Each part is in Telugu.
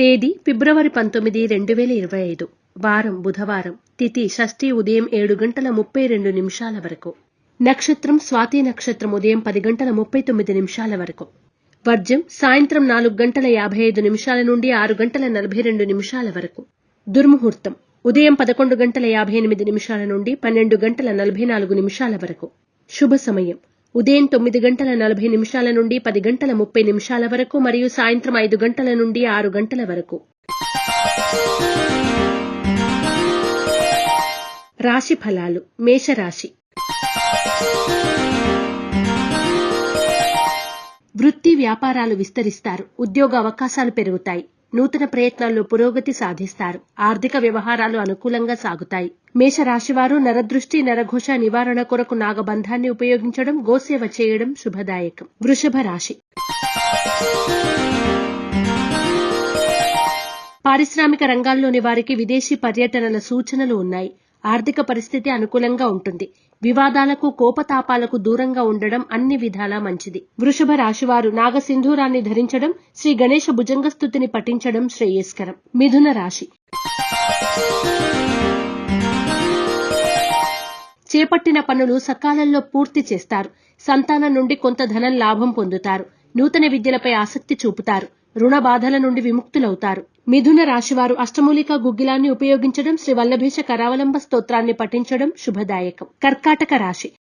తేదీ ఫిబ్రవరి పంతొమ్మిది రెండు వేల ఇరవై ఐదు. వారం బుధవారం. తిథి షష్ఠి ఉదయం ఏడు గంటల ముప్పై రెండు నిమిషాల వరకు. నక్షత్రం స్వాతి నక్షత్రం ఉదయం పది గంటల ముప్పై తొమ్మిది నిమిషాల వరకు. వర్జం సాయంత్రం నాలుగు గంటల యాభై ఐదు నిమిషాల నుండి ఆరు గంటల నలభై రెండు నిమిషాల వరకు. దుర్ముహూర్తం ఉదయం పదకొండు గంటల యాభై ఎనిమిది నిమిషాల నుండి పన్నెండు గంటల నలభై నాలుగు నిమిషాల వరకు. శుభ సమయం ఉదయం తొమ్మిది గంటల నలభై నిమిషాల నుండి పది గంటల ముప్పై నిమిషాల వరకు మరియు సాయంత్రం ఐదు గంటల నుండి ఆరు గంటల వరకు. రాశి ఫలాలు మేషరాశి. వృత్తి వ్యాపారాలు విస్తరిస్తారు ఉద్యోగ అవకాశాలు పెరుగుతాయి. నూతన ప్రయత్నాల్లో పురోగతి సాధిస్తారు. ఆర్థిక వ్యవహారాలు అనుకూలంగా సాగుతాయి. మేషరాశివారు నరదృష్టి నరఘోష నివారణ కొరకు నాగబంధాన్ని ఉపయోగించడం గోసేవ చేయడం శుభదాయకం. వృషభ రాశి. పారిశ్రామిక రంగాల్లోని వారికి విదేశీ పర్యటనల సూచనలు ఉన్నాయి. ఆర్థిక పరిస్థితి అనుకూలంగా ఉంటుంది. వివాదాలకు కోపతాపాలకు దూరంగా ఉండడం అన్ని విధాలా మంచిది. వృషభ రాశివారు నాగసింధూరాన్ని ధరించడం శ్రీ గణేష భుజంగస్థుతిని పఠించడం శ్రేయస్కరం. మిథున రాశి. చేపట్టిన పనులు సకాలంలో పూర్తి చేస్తారు. సంతానం నుండి కొంత ధనం లాభం పొందుతారు. నూతన విద్యలపై ఆసక్తి చూపుతారు. రుణ బాధల నుండి విముక్తులవుతారు. మిథున రాశివారు అష్టమూలిక గుగ్గిలాన్ని ఉపయోగించడం శ్రీ వల్లభేష కరావలంబ స్తోత్రాన్ని పఠించడం శుభదాయకం. కర్కాటక రాశి.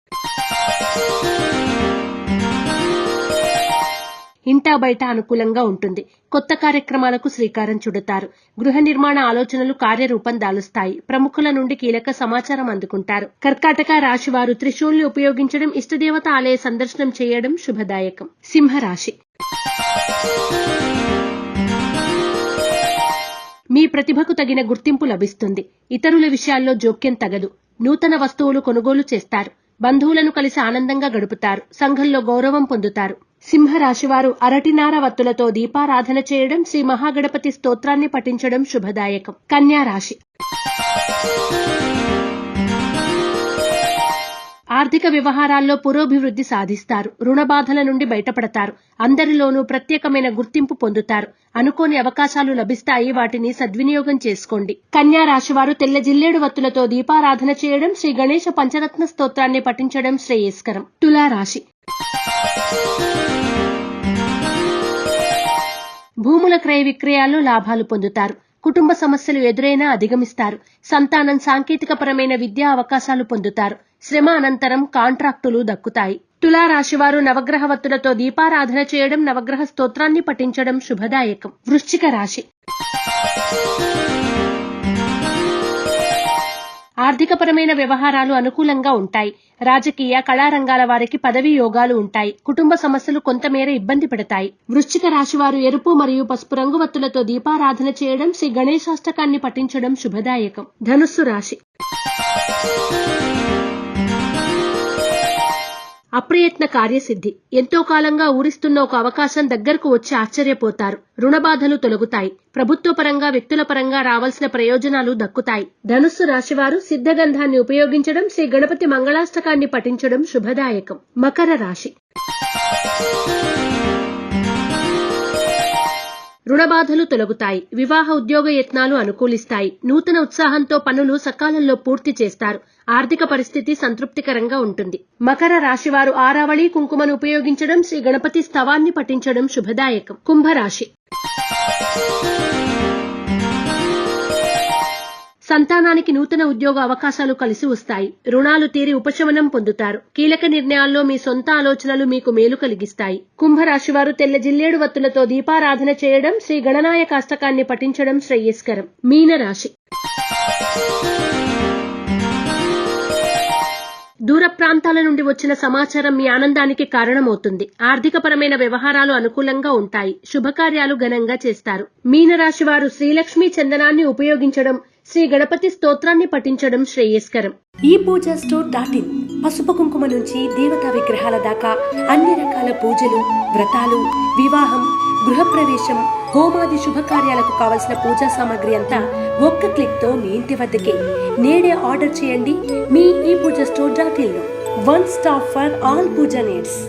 ఇంటా బయట అనుకూలంగా ఉంటుంది. కొత్త కార్యక్రమాలకు శ్రీకారం చుడతారు. గృహ నిర్మాణ ఆలోచనలు కార్యరూపం దాలుస్తాయి. ప్రముఖుల నుండి కీలక సమాచారం అందుకుంటారు. కర్కాటక రాశివారు త్రిశూల్ని ఉపయోగించడం ఇష్టదేవత ఆలయ సందర్శనం చేయడం శుభదాయకం. సింహరాశి. మీ ప్రతిభకు తగిన గుర్తింపు లభిస్తుంది. ఇతరుల విషయాల్లో జోక్యం తగదు. నూతన వస్తువులు కొనుగోలు చేస్తారు. బంధువులను కలిసి ఆనందంగా గడుపుతారు. సంఘంలో గౌరవం పొందుతారు. సింహరాశివారు అరటినార వత్తులతో దీపారాధన చేయడం శ్రీ మహాగణపతి స్తోత్రాన్ని పఠించడం శుభదాయకం. కన్యా రాశి ఆర్థిక వ్యవహారాల్లో పురోభివృద్ధి సాధిస్తారు. రుణ బాధల నుండి బయటపడతారు. అందరిలోనూ ప్రత్యేకమైన గుర్తింపు పొందుతారు. అనుకోని అవకాశాలు లభిస్తాయి. వాటిని సద్వినియోగం చేసుకోండి. కన్యా రాశివారు తెల్ల జిల్లేడు వత్తులతో దీపారాధన చేయడం శ్రీ గణేష పంచరత్న స్తోత్రాన్ని పఠించడం శ్రేయస్కరం. తులా రాశి. భూముల క్రయ విక్రయాల్లో లాభాలు పొందుతారు. కుటుంబ సమస్యలు ఎదురైనా అధిగమిస్తారు. సంతానం సాంకేతికపరమైన విద్యా అవకాశాలు పొందుతారు. శ్రమ అనంతరం కాంట్రాక్టులు దక్కుతాయి. తులారాశివారు నవగ్రహ వత్తులతో దీపారాధన చేయడం నవగ్రహ స్తోత్రాన్ని పఠించడం శుభదాయకం. వృశ్చిక రాశి. ఆర్థికపరమైన వ్యవహారాలు అనుకూలంగా ఉంటాయి. రాజకీయ కళారంగాల వారికి పదవీ యోగాలు ఉంటాయి. కుటుంబ సమస్యలు కొంతమేర ఇబ్బంది పెడతాయి. వృశ్చిక రాశివారు ఎరుపు మరియు పసుపు రంగు వత్తులతో దీపారాధన చేయడం శ్రీ గణేశాష్టకాన్ని పఠించడం శుభదాయకం. ధనుస్సు రాశి. అప్రయత్న కార్యసిద్ధి. ఎంతో కాలంగా ఊరిస్తున్న ఒక అవకాశం దగ్గరకు వచ్చి ఆశ్చర్యపోతారు. రుణబాధలు తొలగుతాయి. ప్రభుత్వ పరంగా వ్యక్తుల పరంగా రావాల్సిన ప్రయోజనాలు దక్కుతాయి. ధనుస్సు రాశివారు సిద్ధగంధాన్ని ఉపయోగించడం శ్రీ గణపతి మంగళాష్టకాన్ని పఠించడం శుభదాయకం. మకర రాశి. రుణబాధలు తొలగుతాయి. వివాహ ఉద్యోగ యత్నాలు అనుకూలిస్తాయి. నూతన ఉత్సాహంతో పనులు సకాలంలో పూర్తి చేస్తారు. ఆర్థిక పరిస్థితి సంతృప్తికరంగా ఉంటుంది. మకర రాశివారు ఆరావళి కుంకుమను ఉపయోగించడం శ్రీ గణపతి స్తవాన్ని పఠించడం శుభదాయకం. కుంభరాశి సంతానానికి నూతన ఉద్యోగ అవకాశాలు కలిసి వస్తాయి. రుణాలు తీరి ఉపశమనం పొందుతారు. కీలక నిర్ణయాల్లో మీ సొంత ఆలోచనలు మీకు మేలు కలిగిస్తాయి. కుంభరాశివారు తెల్ల జిల్లేడు వత్తులతో దీపారాధన చేయడం శ్రీ గణనాయక అష్టకాన్ని పఠించడం శ్రేయస్కరం. మీనరాశి. దూర ప్రాంతాల నుండి వచ్చిన సమాచారం మీ ఆనందానికి కారణమవుతుంది. ఆర్థికపరమైన వ్యవహారాలు అనుకూలంగా ఉంటాయి. శుభకార్యాలు ఘనంగా చేస్తారు. మీనరాశి వారు శ్రీలక్ష్మి చందనాన్ని ఉపయోగించడం శ్రీ గణపతి స్తోత్రాన్ని పఠించడం శ్రేయస్కరం. ఈ పూజ స్టోర్ డాట్ ఇన్. పసుపు కుంకుమ నుంచి దేవతా విగ్రహాల దాకా అన్ని రకాల పూజలు వ్రతాలు వివాహం గృహప్రవేశం హోమాది శుభకార్యాలకు కావలసిన పూజా సామాగ్రి అంతా ఒక్క క్లిక్తో మీ ఇంటి వద్దకే. నేడే ఆర్డర్ చేయండి మీ ఈ Pooja store dot in one stop for all pooja needs.